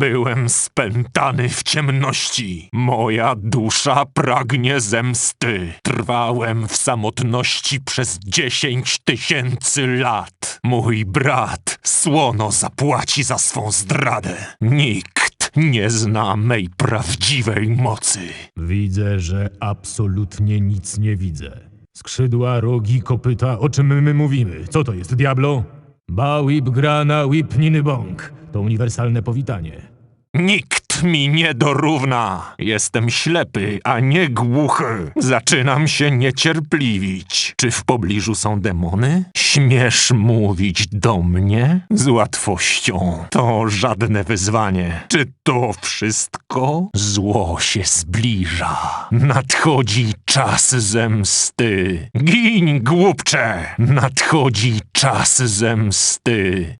Byłem spętany w ciemności. Moja dusza pragnie zemsty. Trwałem w samotności przez dziesięć tysięcy lat. Mój brat słono zapłaci za swą zdradę. Nikt nie zna mej prawdziwej mocy. Widzę, że absolutnie nic nie widzę. Skrzydła, rogi, kopyta, o czym my mówimy? Co to jest, Diablo? Ba, whip, grana, whip, niny, bong. To uniwersalne powitanie. Nikt mi nie dorówna. Jestem ślepy, a nie głuchy. Zaczynam się niecierpliwić. Czy w pobliżu są demony? Śmiesz mówić do mnie? Z łatwością. To żadne wyzwanie. Czy to wszystko? Zło się zbliża. Nadchodzi czas zemsty. Gin, głupcze! Nadchodzi czas zemsty.